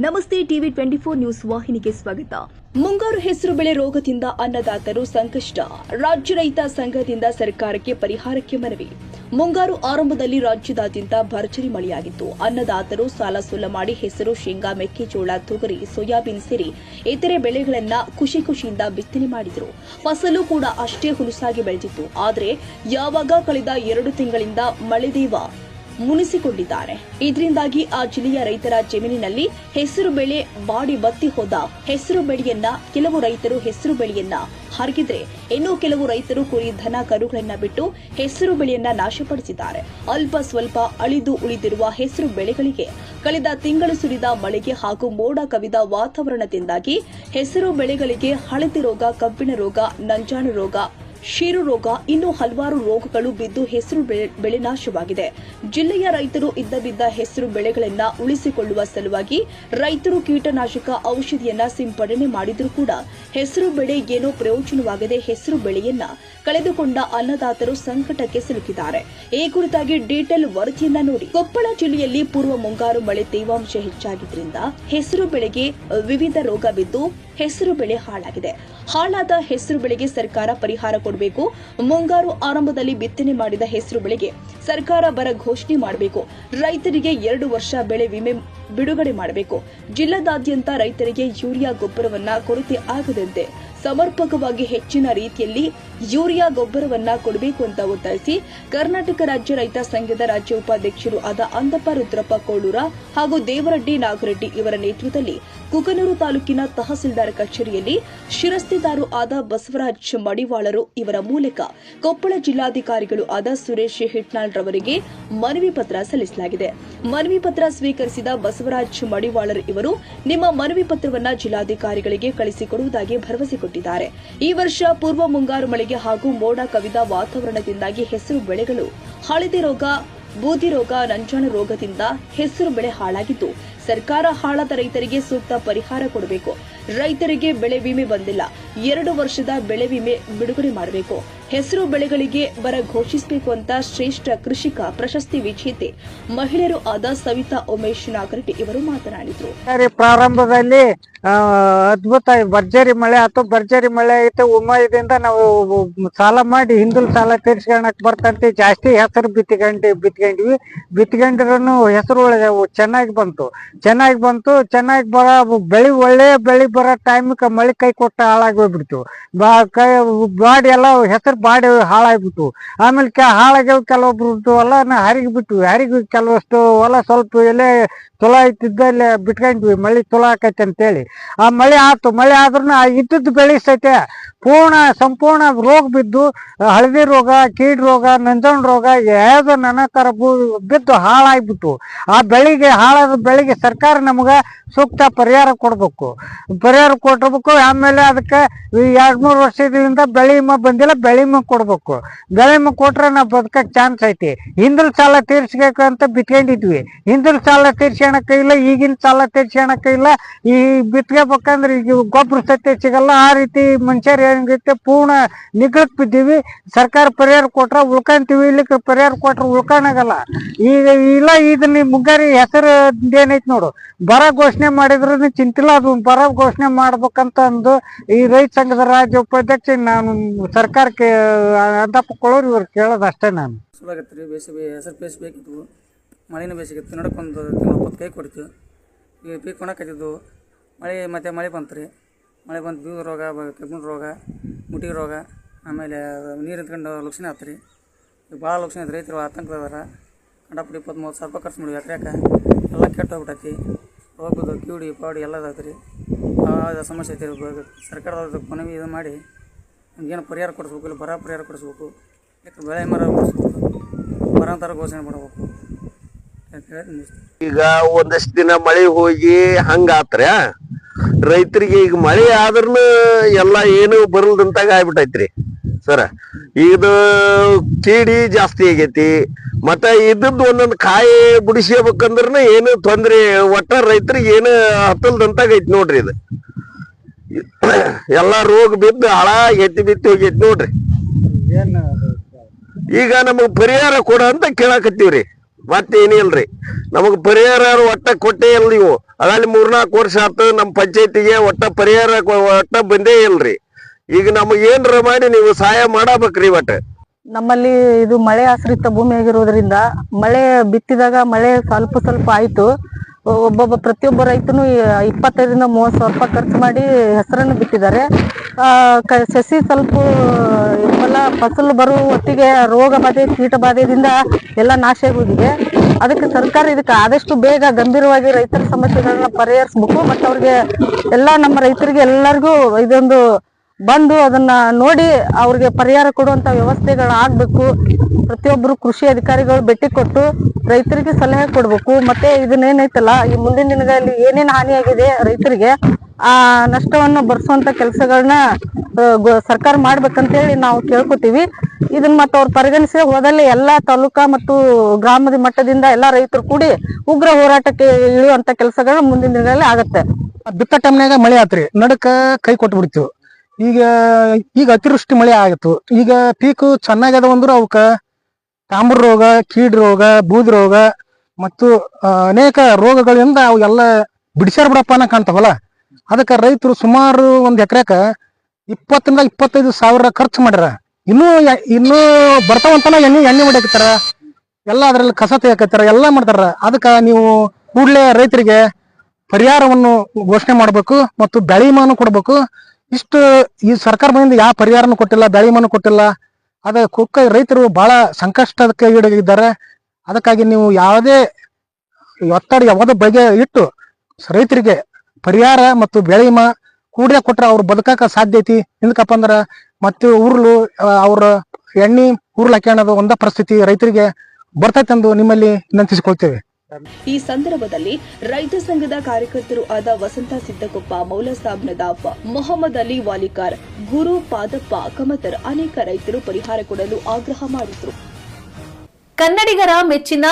ನಮಸ್ತೆ TV twenty four news ವಾಹಿನಿಗೆ ಸ್ವಾಗತ. ಮುಂಗಾರು ಹೆಸರು ಬೆಳೆ ರೋಗದಿಂದ ಅನ್ನದಾತರು ಸಂಕಷ್ಟ. ರಾಜ್ಯ ರೈತ ಸಂಘದಿಂದ ಸರ್ಕಾರಕ್ಕೆ ಪರಿಹಾರಕ್ಕೆ ಮನವಿ. ಮುಂಗಾರು ಆರಂಭದಲ್ಲಿ ರಾಜ್ಯದಾದ್ಯಂತ ಭರ್ಜರಿ ಮಳೆಯಾಗಿತ್ತು. ಅನ್ನದಾತರು ಸಾಲ ಸೋಲ ಮಾಡಿ ಹೆಸರು, ಶೇಂಗಾ, ಮೆಕ್ಕೆಜೋಳ, ತೊಗರಿ, ಸೋಯಾಬೀನ್ ಸೇರಿ ಇತರೆ ಬೆಳೆಗಳನ್ನ ಖುಷಿ ಖುಷಿಯಿಂದ ಬಿತ್ತನೆ ಮಾಡಿದರು. ಫಸಲು ಕೂಡ ಅಷ್ಟೇ ಹುಲುಸಾಗಿ ಬೆಳೆದಿತ್ತು. ಆದರೆ ಯಾವಾಗ ಕಳೆದ ಎರಡು ತಿಂಗಳಿಂದ ಮಳೆದೇವ ಮುನಿಸಿಕೊಂಡಿದ್ದಾರೆ. ಇದರಿಂದಾಗಿ ಆ ಜಿಲ್ಲೆಯ ರೈತರ ಜಮೀನಿನಲ್ಲಿ ಹೆಸರು ಬೆಳೆ ಬಾಡಿ ಬತ್ತಿ ಹೋದ ಹೆಸರು ಬೆಳೆಯನ್ನ ಕೆಲವು ರೈತರು ಹೆಸರು ಬೆಳೆಯನ್ನ ಹರಗಿದ್ರೆ ಇನ್ನೂ ಕೆಲವು ರೈತರು ಕುರಿ ದನ ಕರುಗಳನ್ನ ಬಿಟ್ಟು ಹೆಸರು ಬೆಳೆಯನ್ನ ನಾಶಪಡಿಸಿದ್ದಾರೆ. ಅಲ್ಪ ಸ್ವಲ್ಪ ಅಳಿದು ಉಳಿದಿರುವ ಹೆಸರು ಬೆಳೆಗಳಿಗೆ ಕಳೆದ ತಿಂಗಳು ಸುರಿದ ಮಳೆಗೆ ಹಾಗೂ ಮೋಡ ಕವಿದ ವಾತಾವರಣದಿಂದಾಗಿ ಹೆಸರು ಬೆಳೆಗಳಿಗೆ ಹಳದಿ ರೋಗ, ಕಬ್ಬಿಣ ರೋಗ, ನಂಜಾಣು ರೋಗ ಕ್ಷೀರು ರೋಗ, ಇನ್ನೂ ಹಲವಾರು ರೋಗಗಳು ಬಿದ್ದು ಹೆಸರು ಬೆಳೆ ನಾಶವಾಗಿದೆ. ಜಿಲ್ಲೆಯ ರೈತರು ಇದ್ದ ಬಿದ್ದ ಹೆಸರು ಬೆಳೆಗಳನ್ನ ಉಳಿಸಿಕೊಳ್ಳುವ ಸಲುವಾಗಿ ರೈತರು ಕೀಟನಾಶಕ ಔಷಧಿಯನ್ನ ಸಿಂಪಡಣೆ ಮಾಡಿದರೂ ಕೂಡ ಹೆಸರು ಬೆಳೆ ಏನೋ ಪ್ರಯೋಜನವಾಗದೆ ಹೆಸರು ಬೆಳೆಯನ್ನ ಕಳೆದುಕೊಂಡ ಅನ್ನದಾತರು ಸಂಕಟಕ್ಕೆ ಸಿಲುಕಿದ್ದಾರೆ. ಈ ಕುರಿತಾಗಿ ಡೀಟೇಲ್ ವರದಿಯನ್ನ ನೋಡಿ. ಕೊಪ್ಪಳ ಜಿಲ್ಲೆಯಲ್ಲಿ ಪೂರ್ವ ಮುಂಗಾರು ಮಳೆ ತೇವಾಂಶ ಹೆಚ್ಚಾಗಿದ್ದರಿಂದ ಹೆಸರು ಬೆಳೆಗೆ ವಿವಿಧ ರೋಗ ಬಿದ್ದು ಹೆಸರು ಬೆಳೆ ಹಾಳಾಗಿದೆ. ಹಾಳಾದ ಹೆಸರು ಬೆಳೆಗೆ ಸರ್ಕಾರ ಪರಿಹಾರ ಕೊಡಬೇಕು. ಮುಂಗಾರು ಆರಂಭದಲ್ಲಿ ಬಿತ್ತನೆ ಮಾಡಿದ ಹೆಸರು ಬೆಳೆಗೆ ಸರ್ಕಾರ ಬರ ಘೋಷಣೆ ಮಾಡಬೇಕು. ರೈತರಿಗೆ ಎರಡು ವರ್ಷ ಬೆಳೆ ವಿಮೆ ಬಿಡುಗಡೆ ಮಾಡಬೇಕು. ಜಿಲ್ಲಾದಾದ್ಯಂತ ರೈತರಿಗೆ ಯೂರಿಯಾ ಗೊಬ್ಬರವನ್ನ ಕೊರತೆ ಆಗದಂತೆ ಸಮರ್ಪಕವಾಗಿ ಹೆಚ್ಚಿನ ರೀತಿಯಲ್ಲಿ ಯೂರಿಯಾ ಗೊಬ್ಬರವನ್ನ ಕೊಡಬೇಕು ಅಂತ ಒತ್ತಾಯಿಸಿ ಕರ್ನಾಟಕ ರಾಜ್ಯ ರೈತ ಸಂಘದ ರಾಜ್ಯ ಉಪಾಧ್ಯಕ್ಷರು ಆದ ಅಂದಪ್ಪ ರುದ್ರಪ್ಪ ಕೋಳೂರ ಹಾಗೂ ದೇವರಡ್ಡಿ ನಾಗರೆಡ್ಡಿ ಇವರ ನೇತೃತ್ವದಲ್ಲಿ ಕುಕನೂರು ತಾಲೂಕಿನ ತಹಸೀಲ್ದಾರ್ ಕಚೇರಿಯಲ್ಲಿ ಶಿರಸ್ತಿದಾರು ಆದ ಬಸವರಾಜ್ ಮಡಿವಾಳರು ಇವರ ಮೂಲಕ ಕೊಪ್ಪಳ ಜಿಲ್ಲಾಧಿಕಾರಿಗಳು ಆದ ಸುರೇಶ್ ಹಿಟ್ನಾಳ್ ರವರಿಗೆ ಮನವಿ ಪತ್ರ ಸಲ್ಲಿಸಲಾಗಿದೆ. ಮನವಿ ಪತ್ರ ಸ್ವೀಕರಿಸಿದ ಬಸವರಾಜ್ ಮಡಿವಾಳರ್ ಇವರು ನಿಮ್ಮ ಮನವಿ ಪತ್ರವನ್ನು ಜಿಲ್ಲಾಧಿಕಾರಿಗಳಿಗೆ ಕಳಿಸಿಕೊಡುವುದಾಗಿ ಭರವಸೆ ಕೊಟ್ಟಿದ್ದಾರೆ. ಈ ವರ್ಷ ಪೂರ್ವ ಮುಂಗಾರು ಮಳೆಗೆ ಹಾಗೂ ಮೋಡ ಕವಿದ ವಾತಾವರಣದಿಂದಾಗಿ ಹೆಸರು ಬೆಳೆಗಳು ಹಳದಿ ರೋಗ, ಬೂದಿ ರೋಗ ನಂಜಾಣ ರೋಗದಿಂದ ಹೆಸರು ಬೆಳೆ ಹಾಳಾಗಿದ್ದು, ಸರ್ಕಾರ ಹಾಳಾದ ರೈತರಿಗೆ ಸೂಕ್ತ ಪರಿಹಾರ ಕೊಡಬೇಕು. ರೈತರಿಗೆ ಬೆಳೆ ವಿಮೆ ಬಂದಿಲ್ಲ. ಎರಡು ವರ್ಷದ ಬೆಳೆ ವಿಮೆ ಬಿಡುಗಡೆ ಮಾಡಬೇಕು. ಹೆಸರು ಬೆಳೆಗಳಿಗೆ ಬರ ಘೋಷಿಸಬೇಕು ಅಂತ ಶ್ರೇಷ್ಠ ಕೃಷಿಕ ಪ್ರಶಸ್ತಿ ವಿಜೇತೆ ಮಹಿಳೆಯರು ಆದ ಸವಿತಾ ಉಮೇಶ್ ನಾಗರೆಡ್ಡಿ ಇವರು ಮಾತನಾಡಿದ್ರು. ಪ್ರಾರಂಭದಲ್ಲಿ ಅದ್ಭುತ ಭರ್ಜರಿ ಮಳೆ ಅಥವಾ ಭರ್ಜರಿ ಮಳೆ ಐತೆ ಉಮಾಯದಿಂದ ನಾವು ಸಾಲ ಮಾಡಿ ಹಿಂದಲ್ ಸಾಲ ತೀರ್ಸ್ಕೊಳಕ್ ಬರ್ತಂತೆ. ಜಾಸ್ತಿ ಹೆಸರು ಬಿತ್ಕೊಂಡು, ಬಿತ್ಕೊಂಡ್ವಿ. ಬಿತ್ಕೊಂಡಿರೂ ಹೆಸರು ಚೆನ್ನಾಗಿ ಬಂತು. ಚೆನ್ನಾಗಿ ಬಂತು. ಚೆನ್ನಾಗಿ ಬರ, ಬೆಳಿ ಒಳ್ಳೆ, ಬೆಳಿ ಬರೋ ಟೈಮ್ಗೆ ಮಳೆ ಕೈ ಕೊಟ್ಟ ಹಾಳಾಗಿ ಹೋಗ್ಬಿಡ್ತು. ಬಾ, ಕೈ, ಬಾಡಿ ಎಲ್ಲ ಹೆಸರು ಬಾಡಿ ಹಾಳಾಗ್ಬಿಟ್ಟು ಆಮೇಲೆ ಕೆ ಹಾಳಾಗ್ಯಾವ ಕೆಲವೊಬ್ರು ಹೊಲ ಹರಿಗಿ ಬಿಟ್ಟು ಹರಿಗಿ ಕೆಲವಷ್ಟು ಹೊಲ ಸ್ವಲ್ಪ ಎಲೆ ಚಲೋ ಐತಿದ್ದಲ್ಲಿ ಬಿಟ್ಕೊಂಡ್ವಿ. ಮಳೆ ಚಲೋ ಆಕೈತೆ ಅಂತೇಳಿ. ಆ ಮಳೆ ಆತು. ಮಳೆ ಆದ್ರೂ ಇದ್ದದ್ದು ಬೆಳಿ ಸೈತೆ ಪೂರ್ಣ ಸಂಪೂರ್ಣ ರೋಗ ಬಿದ್ದು, ಹಳದಿ ರೋಗ, ಕೀಡ್ ರೋಗ, ನಂಜಾಣ ರೋಗ ಯಾವ್ದು ಥರ ಬಿದ್ದು ಹಾಳಾಗ್ಬಿಟ್ಟು ಆ ಬೆಳಿಗ್ಗೆ ಹಾಳಾದ ಬೆಳಿಗ್ಗೆ ಸರ್ಕಾರ ನಮಗ ಸೂಕ್ತ ಪರಿಹಾರ ಕೊಡ್ಬೇಕು. ಪರಿಹಾರ ಕೊಟ್ಟಿರ್ಬೇಕು ಆಮೇಲೆ ಅದಕ್ಕೆ ಎರಡ್ ಮೂರು ವರ್ಷದಿಂದ ಬೆಳೆ ವಿಮೆ ಬಂದಿಲ್ಲ, ಬೆಳೆ ವಿಮೆ ಕೊಡ್ಬೇಕು. ಬೆಳೆ ವಿಮೆ ಕೊಟ್ರೆ ನಾವು ಬದುಕಕ್ಕೆ ಚಾನ್ಸ್ ಐತಿ. ಹಿಂದಿನ ಸಾಲ ತೀರ್ಸ್ಬೇಕು ಅಂತ ಬಿತ್ಕೊಂಡಿದ್ವಿ. ಹಿಂದಿನ ಸಾಲ ತೀರ್ಸ್ಕೊಳಕ್ಕೆ ಇಲ್ಲ, ಈಗಿನ ಸಾಲ ತೀರ್ಸ್ಕೊಳಕ್ಕೆ ಇಲ್ಲ. ಈ ಬಿತ್ಕೋಬೇಕಂದ್ರೆ ಈಗ ಗೊಬ್ಬರ ಸತ್ಯ ಸಿಗಲ್ಲ. ಆ ರೀತಿ ಮನುಷ್ಯರು ಹೆಂಗೈತೆ ಪೂರ್ಣ ನಿಗ್ರಕ್ ಬಿದ್ದೀವಿ. ಸರ್ಕಾರ ಪರಿಹಾರ ಕೊಟ್ರ ಉಳ್ಕೊಂತೀವಿ ಇಲ್ಲಿಕ್ಕೆ ಪರಿಹಾರ ಕೊಟ್ರ ಉಳ್ಕೊಳಗಲ್ಲ ಈಗ ಇಲ್ಲ, ಇದನ್ನ ಮುಂಗಾರಿ ಹೆಸರು ಏನೈತಿ ನೋಡು. ಬರ ಘೋಷಣೆ ಮಾಡಿದ್ರು ಚಿಂತಿಲ್ಲ. ಅದು ಬರ ಘೋಷಣೆ ಮಾಡ್ಬೇಕಂತ ಅಂದು ಈ ರೈತ ಸಂಘದ ರಾಜ್ಯ ಉಪಾಧ್ಯಕ್ಷ ನಾನು ಸರ್ಕಾರಕ್ಕೆ ಅದಪ್ಪ ಕೊಳ್ಳೋರು ಇವ್ರು ಕೇಳೋದು ಅಷ್ಟೇ ನಾನು. ಸುಲಾಗತ್ತೆ ರೀ ಬೇಸಿ ಬೇ ಹೆಸರು ಬೇಸಿ ಮಳೆನೂ ಬೇಸಿಗಿತ್ತು ನಡ್ಕೊಂಡು ತಿಂಗಳು ಕೈ ಕೊಡ್ತು ಈಗ ಪೀಕ್ ಕೊಣಕತ್ತಿದ್ದು ಮಳೆ, ಮತ್ತೆ ಮಳೆ ಬಂತು ರೀ ಮಳೆ ಬಂದು ಬೀಗ ರೋಗ ಕಬ್ಬಿಣ ರೋಗ, ಮುಟಿ ರೋಗ, ಆಮೇಲೆ ನೀರು ನಿಂತ್ಕೊಂಡು ಲಕ್ಷಣ ಆಯ್ತು ರೀ ಭಾಳ ಲಕ್ಷಣ ಐತೆ ರೈತರು ಆತಂಕದದಾರ ಕಂಡಪಟ್ಟು ಇಪ್ಪತ್ತು ಮೂವತ್ತು ಸಾವಿರ ರೂಪಾಯಿ ಖರ್ಚು ಮಾಡಿ ಎಕರೆಕ. ಎಲ್ಲ ಕೆಟ್ಟು ಹೋಗ್ಬಿಟ್ಟೈತಿ ರೋಗದ ಕಿವಿಡಿ ಪಾಡಿ ಎಲ್ಲದ ಅದಾಯ್ತು ರೀ ಭಾಳ ಸಮಸ್ಯೆ ಐತಿ ಬ- ಮನವಿ ಇದು ಮಾಡಿ ನಮಗೇನು ಪರಿಹಾರ ಕೊಡಿಸ್ಬೇಕು ಇಲ್ಲ ಬರ ಪರಿಹಾರ ಕೊಡಿಸ್ಬೇಕು. ಯಾಕೆ ಬೆಳೆ ಮರ ಕೊಡಿಸ್ಬೇಕು? ಬರ ಅಂತಾರ ಘೋಷಣೆ ಮಾಡಬೇಕು. ಈಗ ಒಂದಷ್ಟು ದಿನ ಮಳೆ ಹೋಗಿ ಹಂಗಾತ್ರ ರೈತರಿಗೆ ಈಗ ಮಳೆ ಆದ್ರೂ ಎಲ್ಲ ಏನು ಬರಲ್ದಂತಾಗ ಆಗ್ಬಿಟ್ಟೈತ್ರಿ ಸರ? ಇದು ಕೀಡಿ ಜಾಸ್ತಿ ಆಗೈತಿ. ಮತ್ತ ಇದ್ದದ್ದು ಒಂದೊಂದು ಕಾಯಿ ಬಿಡಿಸ್ಕೋಬೇಕಂದ್ರನ ಏನು ತೊಂದ್ರೆ ಒಟ್ಟ ರೈತರಿಗೆ ಏನು ಹತ್ತಲ್ದಂತಾಗೈತಿ ನೋಡ್ರಿ ಇದು. ಎಲ್ಲಾ ರೋಗ ಬಿದ್ದು ಹಾಳಾಗೈತಿ ಬಿತ್ತು ಹೋಗೈತಿ ನೋಡ್ರಿ. ಈಗ ನಮಗ್ ಪರಿಹಾರ ಕೊಡ ಅಂತ ಕೇಳಾಕತ್ತೀವ್ರಿ. ಮತ್ತೇನಿಲ್ರಿ ನಮಗ್ ಪರಿಹಾರ ಒಟ್ಟ ಕೊಟ್ಟೇ ಇಲ್ಲ ನೀವು ಅದ್ರಲ್ಲಿ ಮೂರ್ನಾಲ್ಕು ವರ್ಷ ಆತು ನಮ್ಮ ಪಂಚಾಯತಿಗೆ ಒಟ್ಟ ಪರಿಹಾರ ಒಟ್ಟ ಬಂದೇ ಇಲ್ರಿ. ಈಗ ನಮಗ್ ಏನ್ರ ಮಾಡಿ ನೀವು ಸಹಾಯ ಮಾಡಬೇಕ್ರಿ ಒಟ್ಟ. ನಮ್ಮಲ್ಲಿ ಇದು ಮಳೆ ಆಶ್ರಿತ ಭೂಮಿ ಆಗಿರೋದ್ರಿಂದ ಮಳೆ ಬಿತ್ತಿದಾಗ ಮಳೆ ಸ್ವಲ್ಪ ಸ್ವಲ್ಪ ಆಯ್ತು. ಒಬ್ಬೊಬ್ಬ ಪ್ರತಿಯೊಬ್ಬ ರೈತನು ಇಪ್ಪತ್ತೈದರಿಂದ ಮೂವತ್ತು ಸಾವಿರ ರೂಪಾಯಿ ಖರ್ಚು ಮಾಡಿ ಹೆಸರನ್ನು ಬಿಟ್ಟಿದ್ದಾರೆ ಸಸಿ ಸ್ವಲ್ಪ, ಇವೆಲ್ಲ ಫಸಲು ಬರುವ ಹೊತ್ತಿಗೆ ರೋಗ ಬಾಧೆ, ಕೀಟ ಬಾಧೆಯಿಂದ ಎಲ್ಲ ನಾಶ ಹೋಗಿದೆ ಅದಕ್ಕೆ ಸರ್ಕಾರ ಇದಕ್ಕೆ ಆದಷ್ಟು ಬೇಗ ಗಂಭೀರವಾಗಿ ರೈತರ ಸಮಸ್ಯೆಗಳನ್ನ ಪರಿಹರಿಸ್ಬೇಕು. ಮತ್ತು ಅವ್ರಿಗೆ ಎಲ್ಲ ನಮ್ಮ ರೈತರಿಗೆ ಎಲ್ಲರಿಗೂ ಇದೊಂದು ಬಂದು ಅದನ್ನ ನೋಡಿ ಅವ್ರಿಗೆ ಪರಿಹಾರ ಕೊಡುವಂತ ವ್ಯವಸ್ಥೆಗಳು ಆಗ್ಬೇಕು. ಪ್ರತಿಯೊಬ್ಬರು ಕೃಷಿ ಅಧಿಕಾರಿಗಳು ಭೇಟಿ ಕೊಟ್ಟು ರೈತರಿಗೆ ಸಲಹೆ ಕೊಡ್ಬೇಕು. ಮತ್ತೆ ಇದನ್ನೇನೈತಲ್ಲ ಈ ಮುಂದಿನ ದಿನಗಳಲ್ಲಿ ಏನೇನ್ ಹಾನಿಯಾಗಿದೆ ರೈತರಿಗೆ, ಆ ನಷ್ಟವನ್ನು ಬರ್ಸುವಂತ ಕೆಲಸಗಳನ್ನ ಸರ್ಕಾರ ಮಾಡ್ಬೇಕಂತೇಳಿ ನಾವು ಕೇಳ್ಕೊತೀವಿ. ಇದನ್ನ ಮತ್ತೆ ಅವ್ರು ಪರಿಗಣಿಸಿ ಹೋದಲ್ಲಿ ಎಲ್ಲಾ ತಾಲೂಕಾ ಮತ್ತು ಗ್ರಾಮದ ಮಟ್ಟದಿಂದ ಎಲ್ಲಾ ರೈತರು ಕೂಡಿ ಉಗ್ರ ಹೋರಾಟಕ್ಕೆ ಇಳಿಯುವಂತ ಕೆಲಸಗಳು ಮುಂದಿನ ದಿನಗಳಲ್ಲಿ ಆಗತ್ತೆ. ಬಿತ್ತ ಟೈಮ್ನಾಗ ಮಳೆ ಆತ್ರಿ, ನಡಕ ಕೈ ಕೊಟ್ಟು ಬಿಡ್ತೀವಿ ಈಗ ಈಗ ಅತಿವೃಷ್ಟಿ ಮಳೆ ಆಗಿತ್ತು ಈಗ ಪೀಕು ಚೆನ್ನಾಗ್ಯದ ಅಂದ್ರೆ ಅವಕ್ಕ ತಾಮ್ರ ರೋಗ, ಕೀಡ್ ರೋಗ, ಬೂದ್ ರೋಗ ಮತ್ತು ಅನೇಕ ರೋಗಗಳಿಂದ ಅವೆಲ್ಲ ಬಿಡಿಸ್ಯಾರ ಬಿಡಪ್ಪ ಅನ್ನೋ ಕಾಣ್ತಾವಲ್ಲ ಅದಕ್ಕೆ ರೈತರು ಸುಮಾರು ಒಂದ್ ಎಕರೆಕ ಇಪ್ಪತ್ತರಿಂದ ಇಪ್ಪತ್ತೈದು ಸಾವಿರ ಖರ್ಚು ಮಾಡ್ಯಾರ. ಇನ್ನೂ ಇನ್ನೂ ಬರ್ತಾವಂತನ ಎಣ್ಣೆ ಎಣ್ಣೆ ಹೊಡ್ಯಾಕತ್ತಾರ. ಎಲ್ಲ ಅದ್ರಲ್ಲಿ ಕಸ ತೆಗಿಯಕತ್ತಾರ, ಎಲ್ಲ ಮಾಡ್ತಾರ. ಅದಕ್ಕ ನೀವು ಕೂಡಲೇ ರೈತರಿಗೆ ಪರಿಹಾರವನ್ನು ಘೋಷಣೆ ಮಾಡಬೇಕು ಮತ್ತು ಬೆಳೆಮಾನು ಕೊಡಬೇಕು. ಇಷ್ಟು ಈ ಸರ್ಕಾರ ಮನೆಯಿಂದ ಯಾವ ಪರಿಹಾರನೂ ಕೊಟ್ಟಿಲ್ಲ ಬೆಳೆಮಾನು ಕೊಟ್ಟಿಲ್ಲ. ಅದ ಕುಕ್ಕ ರೈತರು ಬಹಳ ಸಂಕಷ್ಟಕ್ಕೆ ಈಡಾಗಿದ್ದಾರೆ. ಅದಕ್ಕಾಗಿ ನೀವು ಯಾವುದೇ ಒತ್ತಡ, ಯಾವುದೇ ಬಗೆ ಇಟ್ಟು ರೈತರಿಗೆ ಪರಿಹಾರ ಮತ್ತು ಬೆಳೆಮ ಕೂಡಲೇ ಕೊಟ್ರೆ ಅವ್ರು ಬದುಕಾಕ ಸಾಧ್ಯ ಐತಿ. ಹಿಂದಕ್ಕಪ್ಪ ಅಂದ್ರೆ ಮತ್ತೆ ಉರುಳು ಅವರು ಅವ್ರ ಎಣ್ಣೆ ಉರುಳು ಹಾಕ್ಯಣದು ಒಂದ ಪರಿಸ್ಥಿತಿ ರೈತರಿಗೆ ಬರ್ತೈತೆ ಎಂದು ನಿಮ್ಮಲ್ಲಿ ವಿನಂತಿಸಿಕೊಳ್ತೇವೆ. ಈ ಸಂದರ್ಭದಲ್ಲಿ ರೈತ ಸಂಘದ ಕಾರ್ಯಕರ್ತರು ಆದ ವಸಂತ ಸಿದ್ದಕೊಪ್ಪ ಮೌಲಸಾಬ್ ನದಾಫ್ ಮೊಹಮ್ಮದ್ ಅಲಿ ವಾಲಿಕಾರ್, ಗುರು ಪಾದಪ್ಪ ಕಮತರ್ ಅನೇಕ ರೈತರು ಪರಿಹಾರ ಕೊಡಲು ಆಗ್ರಹ ಮಾಡಿದರು. ಕನ್ನಡಿಗರ ಮೆಚ್ಚಿನ